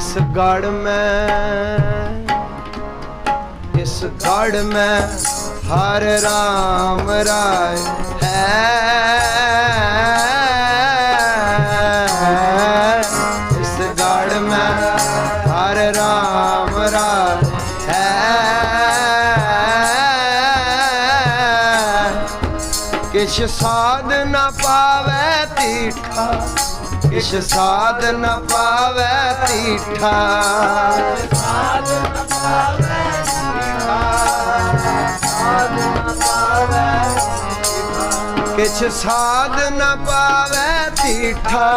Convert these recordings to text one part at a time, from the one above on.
ਇਸ ਗੜ ਮੈਂ, ਇਸ ਗੜ ਮੈਂ ਹਰ ਰਾਮ ਰਾਏ ਹੈ। ਇਸ ਗੜ ਮੈਂ ਹਰ ਰਾਮ ਰਾਏ ਹੈ। ਕਿਛ ਸਾਧ ਨ ਕਿਛ ਸਾਧ ਨ ਪਾਵੇ ਤੀਠਾ। ਕਿਛ ਸਾਧ ਨ ਪਾਵੇ ਤੀਠਾ।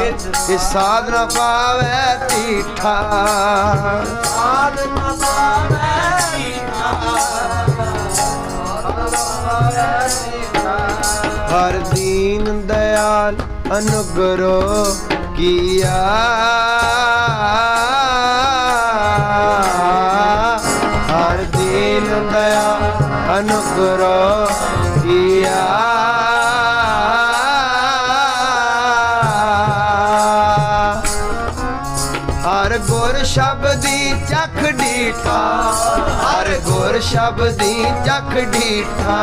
ਕਿਛ ਸਾਧ ਨ ਪਾਵੇ ਤੀਠਾ। ਹਰ ਦਇਆਲ ਅਨੁਗਰੋ ਕੀਆ। ਹਰ ਦੀਨ ਦਇਆਲ ਅਨੁਗਰੋ ਹਰ ਗੁਰ ਸ਼ਬਦੀ ਚਖ ਢੀਠਾ ਹਰ ਗੁਰ ਸ਼ਬਦੀ ਚਖ ਢੀਠਾ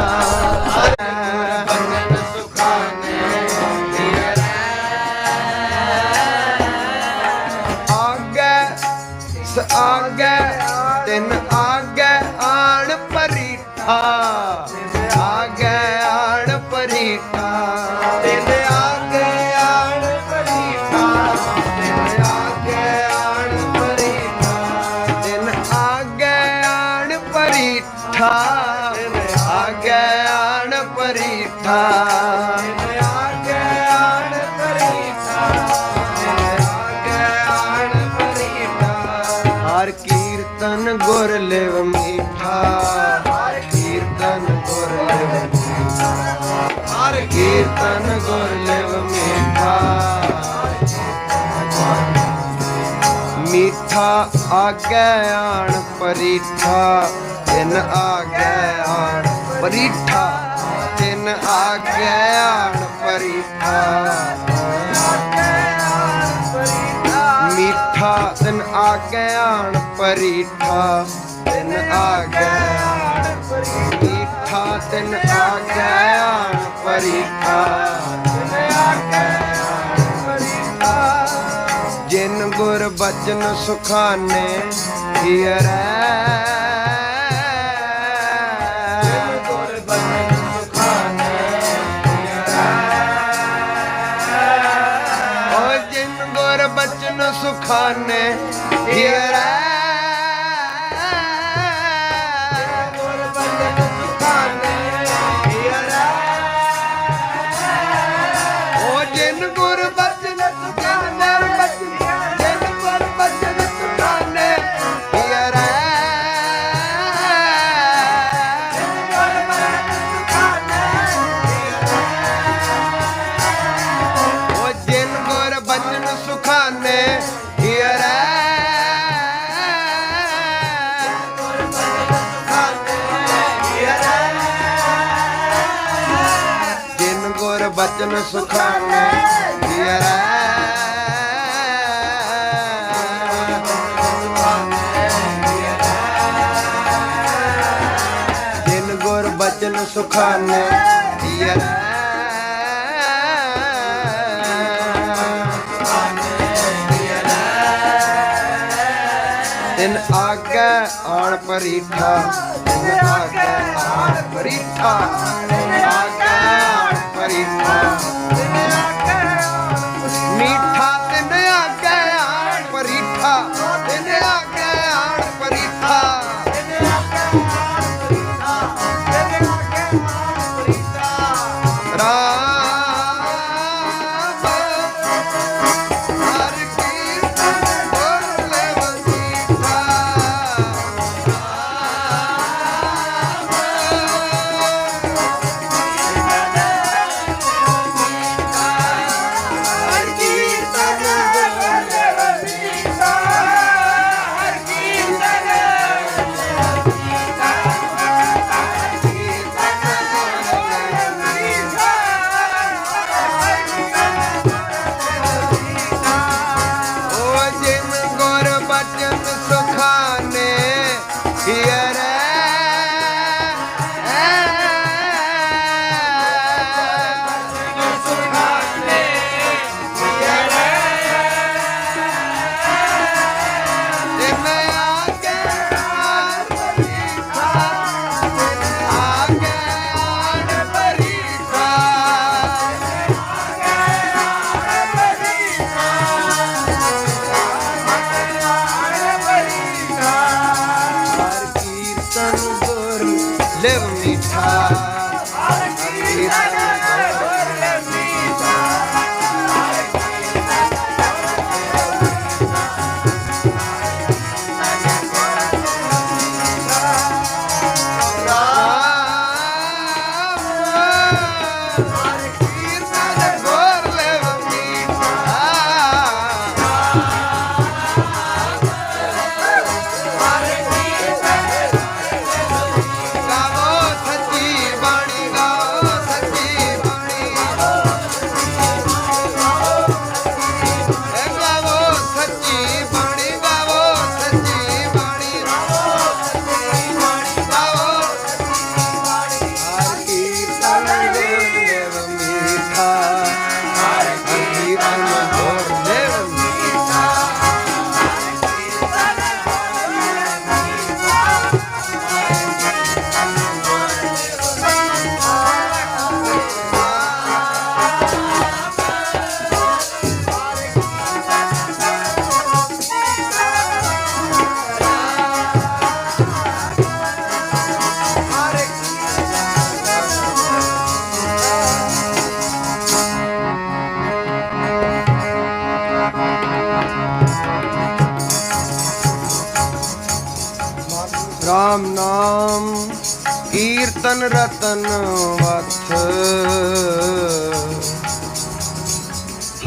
ਹਰ ਆਗੇ ਆਣ ਪਰੀਠਾ, ਤਿਨ ਆਗੇ ਆਣ ਪਰੀਠਾ, ਤਿਨ ਆਗੇ ਆਣ ਪਰੀਠਾ। ਮੀਠਾ, ਤਿਨ ਆਗੇ ਆਣ ਪਰੀਠਾ, ਤਿਨ ਆਗੇ ਆਣ ਮੀਠਾ, ਤਿਨ ਆਗੇ ਆਣ ਪਰੀਠਾ। ਜਿਨ ਗੁਰ ਬਚਨ ਸੁਖਾਨੇ ਹੀਰੈ ਜਿਨ ਗੁਰ ਬਚਨ ਸੁਖਾਨੇ ਓ ਜਿਨ ਗੁਰ ਬਚਨ ਸੁਖਾਨੇ ਹੀਰੈ ਗੁਰ ਬਚਨ ਸੁਖਾਨੇ ਗੁਰ ਬਚਨ ਸੁਖਾਨੇ ਹੀਰੈ ਤਿਨ ਆਗੇ ਆਣ ਪਰੀਠਾ ਤਿਨ ਆਗੇ ਆਣ ਪਰੀਠਾ ਤਿਨ ਆਗੇ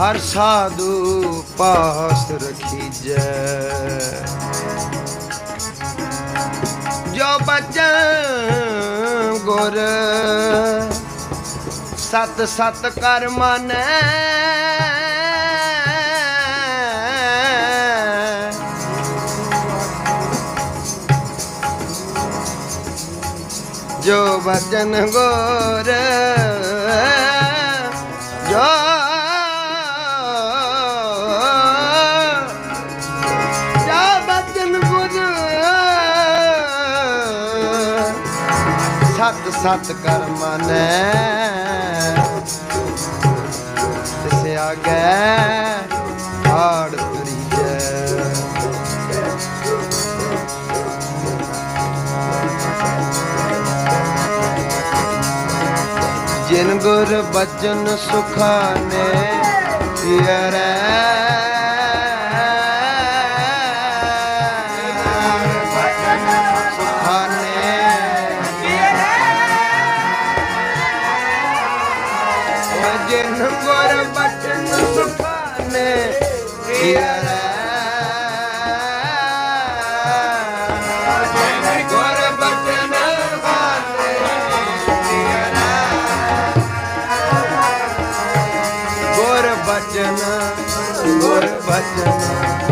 ਹਰ ਸਾਧੂ ਪਾਸ ਰਖੀਜੈ। ਜੋ ਬਚਨ ਗੁਰ, ਸਤ ਸਤ ਕਰ ਮਨੈ। ਜੋ ਬਚਨ ਗੁਰ, ਜੋ ਸਤ ਕਰ ਨੇ ਤਿਸ ਆਗੈ ਆੜ ਤਰੀਜੈ ਜਿਨ ਗੁਰ ਬਚਨ ਸੁਖਾਨੇ ਪਿਆਰੈ। सजना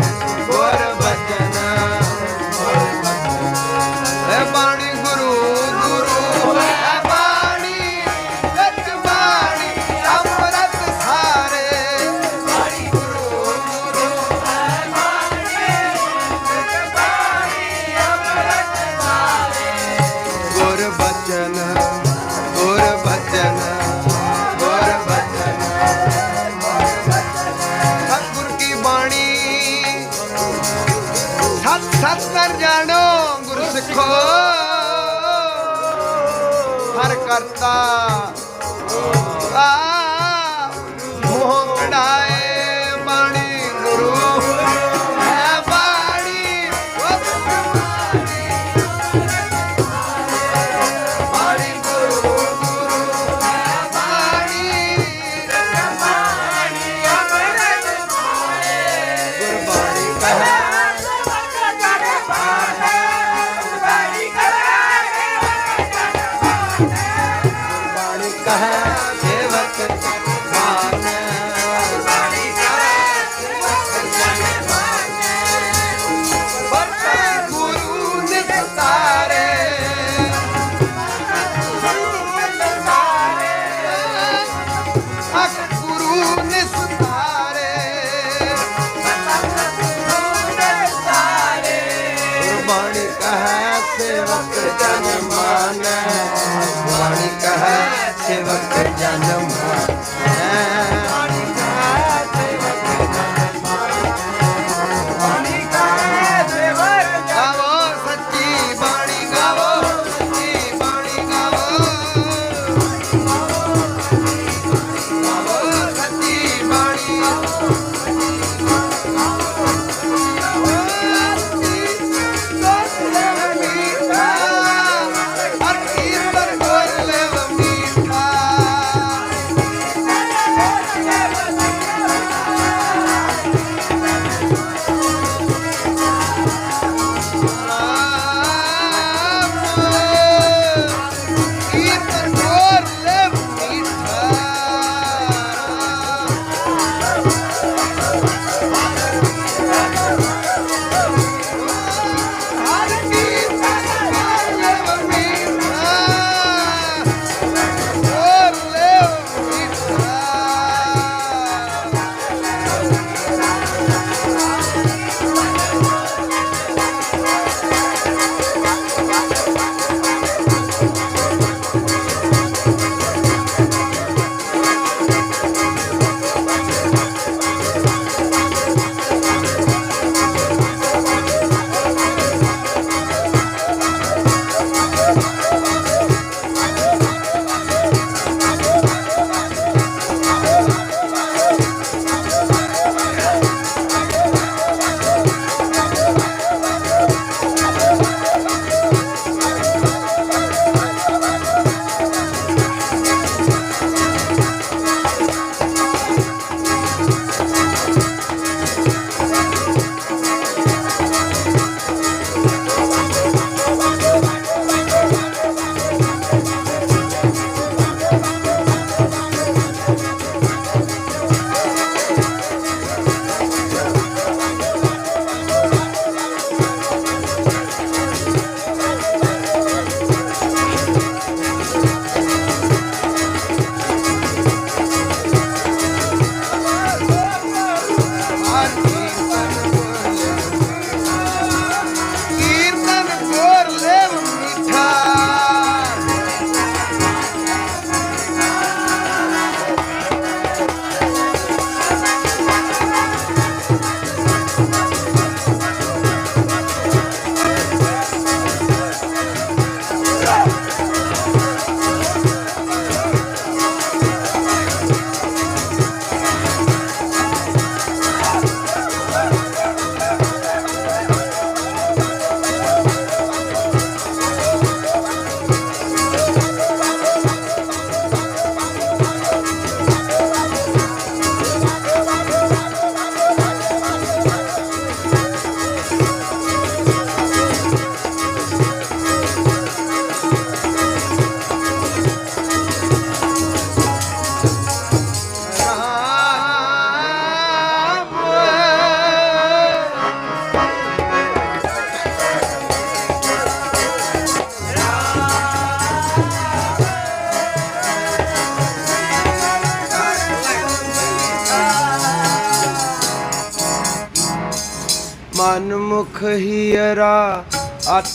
the house.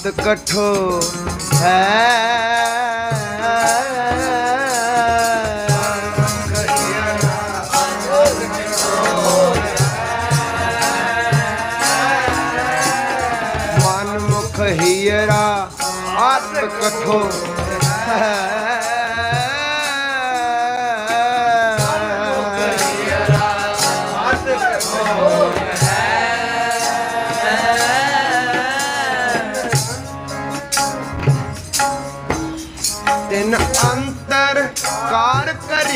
ਅਤ ਕਠੋ ਹੈ। ਮਨ ਮੁਖ ਹੀਰਾ ਅਤ ਕਠੋ ਤਿਨ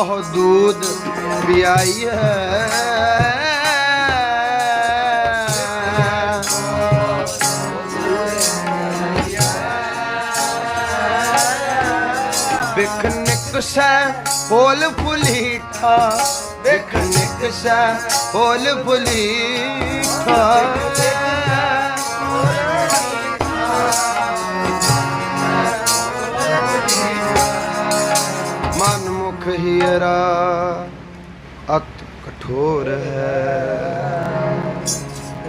ਬਹੁ ਦੂਧ ਪਿਆਈਐ। ਵਿਖ ਨਿਕਸੈ ਫੁੱਲ ਫੁਲੀਠਾ ਵਿਖ ਨਿਕਸੈ ਫੁੱਲ ਫੁਲੀਠਾ ਅਤ ਹੈ।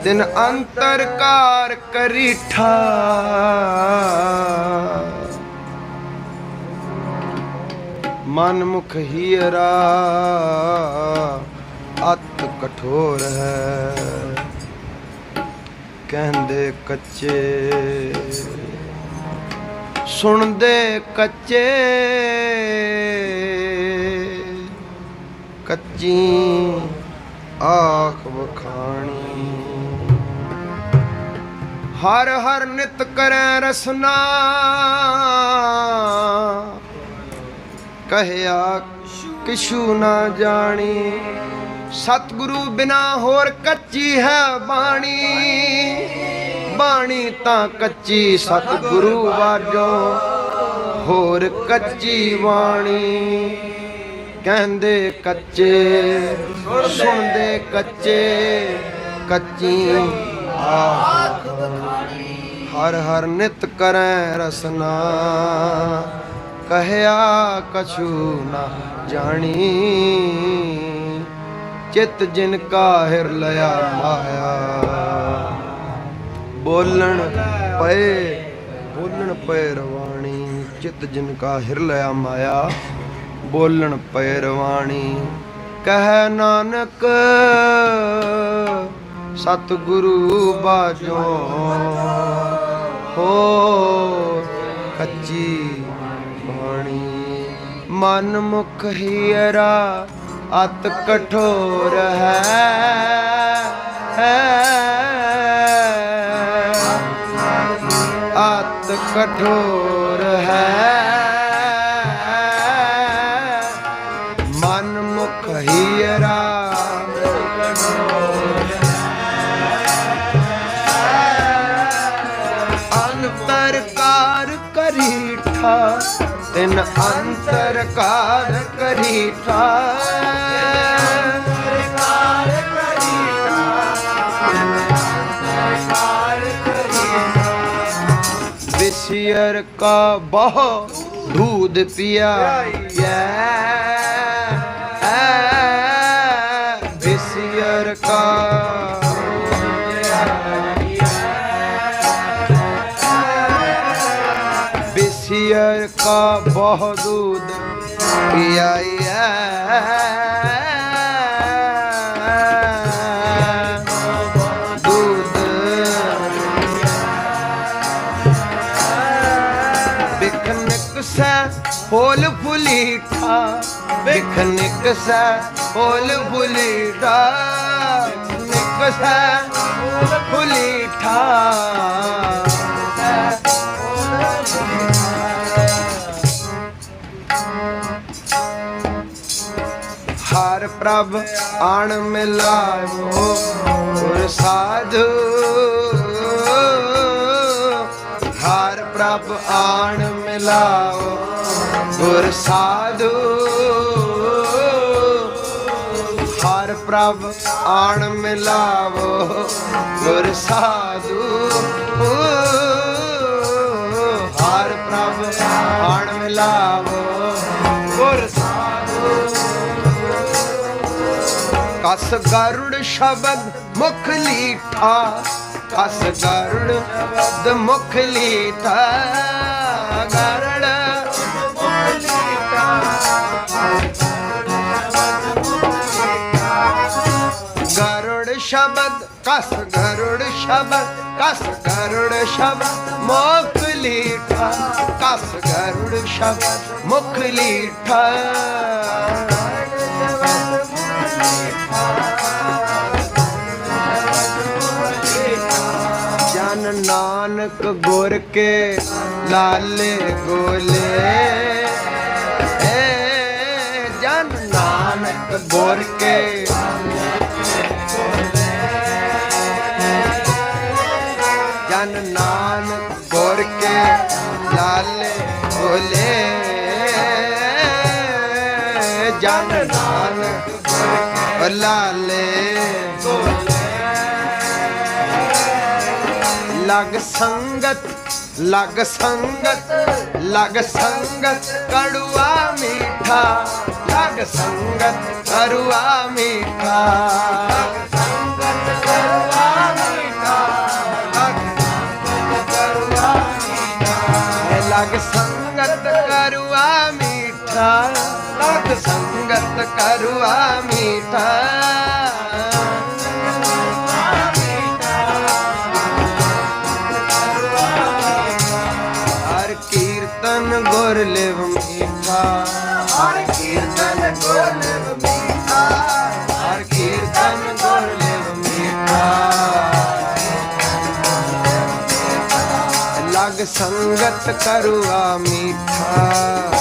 ਤਿਨ ਅੰਤਰ ਕਾਰ ਕਰੀਠਾ ਮਨ ਮੁਖ ਹੀਰਾ ਅਤ ਕਠੋਰ ਹੈ। ਕਹਿੰਦੇ ਕੱਚੇ, ਸੁਣਦੇ ਕੱਚੇ। ਕੱਚੀ ਆਖ ਵਖਾਣੀ। ਹਰ ਹਰ ਨਿਤ ਕਰੈ ਰਸਨਾ। ਕਹਿਆ ਕਿਛੂ ਨਾ ਜਾਣੀ। ਸਤਿਗੁਰੂ ਬਿਨਾ ਹੋਰ ਕੱਚੀ ਹੈ ਬਾਣੀ। ਬਾਣੀ ਤਾਂ ਕੱਚੀ ਸਤਿਗੁਰੂ ਵਾਜੋ, ਹੋਰ ਕੱਚੀ ਬਾਣੀ। ਕਹਿੰਦੇ ਕੱਚੇ, ਸੁਣਦੇ ਕੱਚੇ ਕੱਚੀ ਆਖ ਹਰ ਹਰ ਨਿਤ ਕਰੈ ਰਸਨਾ, ਕਹਿਆ ਕਛੂ ਨਾ ਜਾਣੀ। ਚਿਤ ਜਿਨ ਕਾ ਹਿਰ ਲਿਆ ਮਾਇਆ। ਬੋਲਣ ਪਏ ਬੋਲਣ ਪਏ ਰਵਾਣੀ। ਚਿਤ ਜਿਨ ਕਾ ਹਿਰ ਲਿਆ ਮਾਇਆ। ਬੋਲਣ ਪਏ ਰਵਾਣੀ ਕਹਿ ਨਾਨਕ, ਸਤਿਗੁਰੂ ਬਾਜੋ। ਹੋ ਕੱਚੀ ਬਾਣੀ। ਮਨ ਮੁਖ ਹੀਰਾ, ਅਤ ਕਠੋਰ ਹੈ। ਅਤ ਕਠੋਰ ਤਿਨ ਅੰਤਰ ਕਾਰ ਕਰੀ ਠਾਰ। ਵਿਸਿਰ ਕਾ ਬਹੁ ਦੂਧ ਪਿਆ ਜੈ ਬਹੁ ਦੂਦ ਕੀ ਆਈ ਹੈ ਦੂਦ ਬਿਖਨਕ ਸੈ ਫੋਲ ਫੁਲੀਠਾ ਬਿਖਨਕ ਸੈ ਫੋਲ ਫੁਲੀਠਾ ਨਿਕ ਪ੍ਰਭ ਆਣ ਮਿਲਾਵੋ ਗੁਰ ਸਾਧੂ, ਹਰ ਪ੍ਰਭ ਆਣ ਮਿਲਾਵੋ ਗੁਰ ਸਾਧੂ, ਹਰ ਪ੍ਰਭ ਆਣ ਮਿਲਾਵੋ ਗੁਰ ਸਾਧੂ, ਹਰ ਪ੍ਰਭ ਆਣ ਮਿਲਾਵੋ ਕਸ ਗਰੁੜ ਸ਼ਬਦ ਮੁਖ ਲੀਠਾ ਕਸ ਗਰੁੜ ਸ਼ਬਦ ਮੁਖ ਲੀਠਾ, ਗਰੜ ਮੁਖ ਗਰੁੜ ਸ਼ਬਦ, ਕਸ ਗਰੁੜ ਸ਼ਬਦ, ਕਸ ਗਰੁੜ ਸ਼ਬਦ ਮੁਖ ਲੀਠਾ, ਕਸ ਗਰੁੜ ਸ਼ਬਦ ਮੁਖ ਲੀਠਾ। ਨਾਨਕ ਗੁਰ ਕੇ ਲਾਲੇ ਗੋਲੇ। ਏ ਜਨ ਨਾਨਕ ਗੁਰ ਕੇ ਜਨ ਨਾਨਕ ਗੁਰ ਕੇ ਲਾਲੇ ਗੋਲੇ। ਜਨ ਨਾਨਕ ਲਾਲੇ ਲਗ ਸੰਗਤ ਲਗ ਸੰਗਤ ਲਗ ਸੰਗਤ, ਕੜੂਆ ਮੀਠਾ, ਲਗ ਸੰਗਤ, ਕੜੂਆ ਮੀਠਾ। ਲਗ ਸੰਗਤ, ਕੜੂਆ ਮੀਠਾ, ਲਗ ਸੰਗਤ, ਕੜੂਆ ਮੀਠਾ। ਲਗ ਸੰਗਤ, ਕੜੂਆ ਮੀਠਾ। ਸੰਗਤ ਕਰੁਆ ਮੀਠਾ।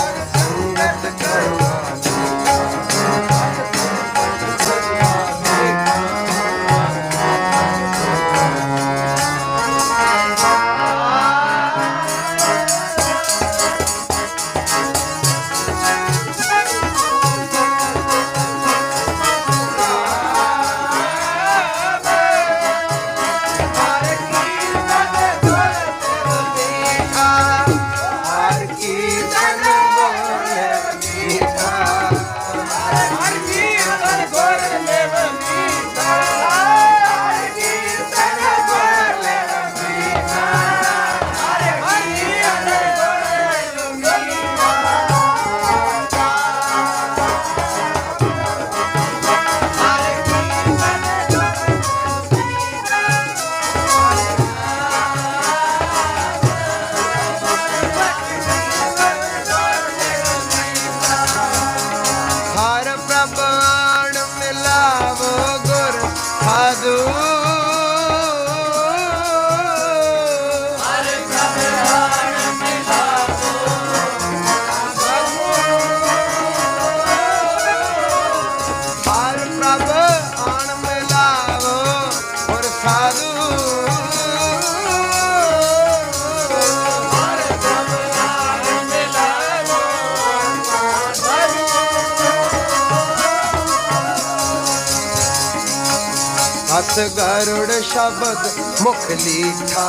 ਗਰੁੜ ਸ਼ਬਦ ਮੁਖ ਲੀਠਾ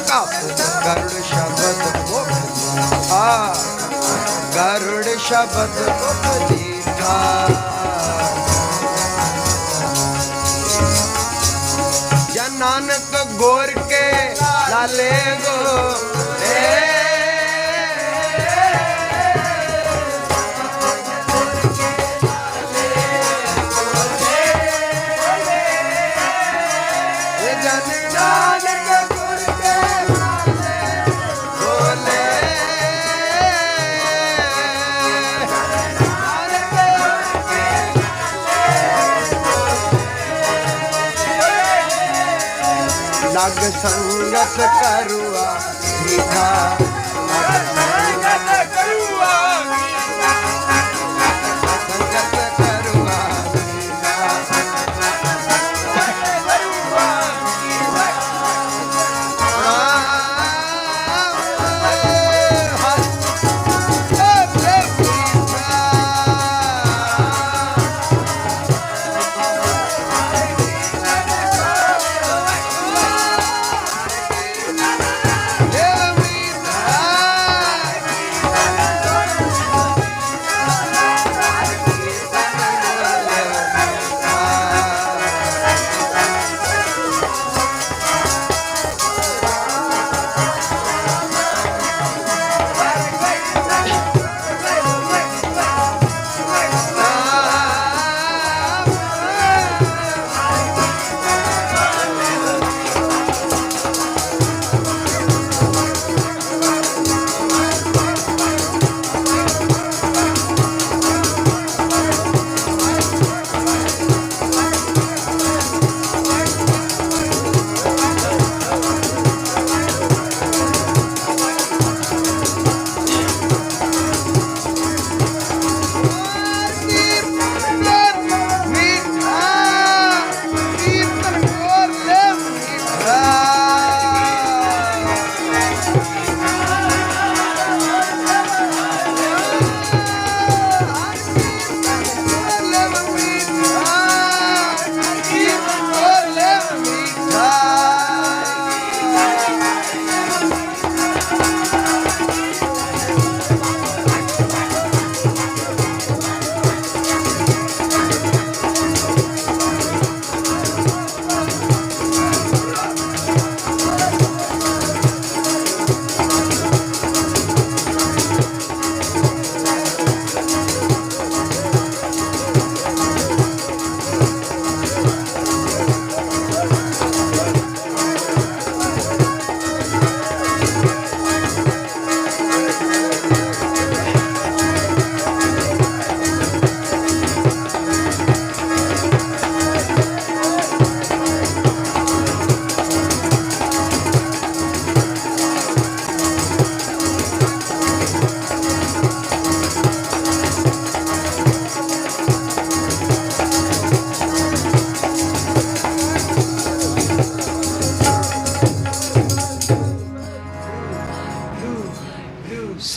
ਕਸ ਗਰੁੜ ਸ਼ਬਦ ਮੁਖ ਲੀਠਾ ਗਰੁੜ ਸ਼ਬਦ ਮੁਖ ਲੀਠਾ ਜਨ ਨਾਨਕ ਗੋਰ ਕੇ ਲਾਲੇ ਗੋ राग संगत करुआ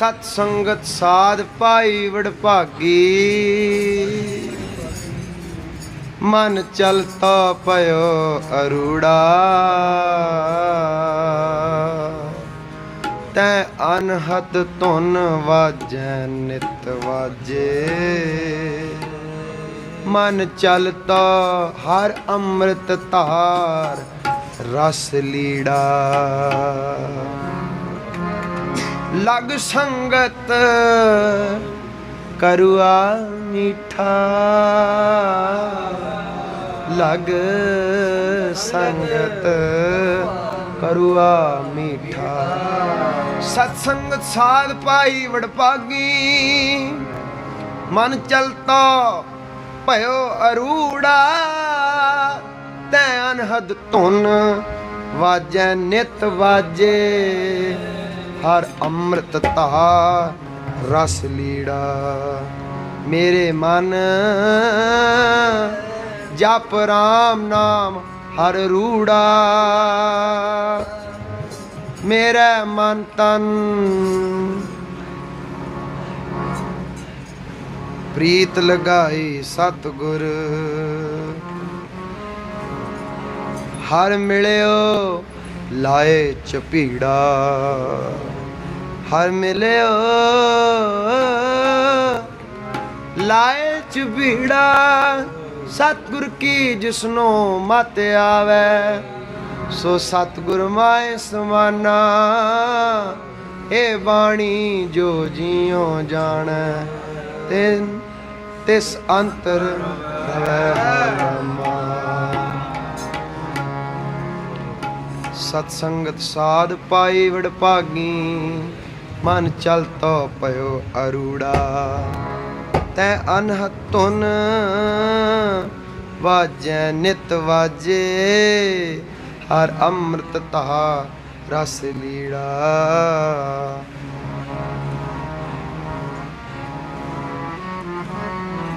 ਸਤ ਸੰਗਤ ਸਾਧ ਪਾਈ ਵਡਭਾਗੀ। ਮਨ ਚਲਤਾ ਪਇਓ ਅਰੂੜਾ। ਤੈ ਅਨਹਦ ਧੁਨ ਵਾਜੈ, ਨਿਤ ਵਾਜੇ। ਮਨ ਚਲਤਾ ਹਰ ਅੰਮ੍ਰਿਤ ਧਾਰ, ਰਸ ਲੀੜਾ। ਲਗ ਸੰਗਤ ਕਰੁਆ ਮੀਠਾ। ਲਗ ਸੰਗਤ ਕਰੁਆ ਮੀਠਾ। ਸਤ ਸੰਗਤ ਸਾਧ ਪਾਈ ਵਡਭਾਗੀ, ਮਨ ਚਲਤਾ ਭਇਓ ਅਰੂੜਾ। ਤੈ ਅਨਹਦ ਧੁਨ ਵਾਜੈ ਨਿਤ ਵਾਜੇ। ਹਰ ਅੰਮ੍ਰਿਤ ਧਾ ਰਸ ਲੀੜਾ। ਮੇਰੇ ਮਨ ਜਪ ਰਾਮ ਨਾਮ ਹਰ ਰੂੜਾ। ਮੇਰਾ ਮਨ ਤਨ ਪ੍ਰੀਤ ਲਗਾਈ ਸਤਗੁਰ। ਹਰ ਮਿਲਿਓ ਲਾਏ ਚਪੀੜਾ ਹਰ ਮਿਲਿਓ ਲਾਏ ਚਪੀੜਾ ਸਤਗੁਰ ਕੀ ਜਿਸਨੂੰ ਮਤ ਆਵੇ, ਸੋ ਸਤਗੁਰ ਮਾਏ ਸਮਾਨਾ। ਇਹ ਬਾਣੀ ਜੋ ਜੀਉ ਜਾਣੈ ਤੇ ਤਿਸ ਅੰਤਰ ਰਵੈ ਹਰਮਾ ਸਤ ਸੰਗਤ ਸਾਧ ਪਾਈ ਵਡਭਾਗੀ ਮਨ ਚਲ ਚਲਤੋ ਪਇਓ ਅਰੂੜਾ। ਤੈ ਅਨਹਤ ਧੁਨ ਵਾਜੈ, ਨਿਤ ਵਾਜੇ, ਹਰ ਅੰਮ੍ਰਿਤ ਤਾ ਰਸ ਲੀੜਾ।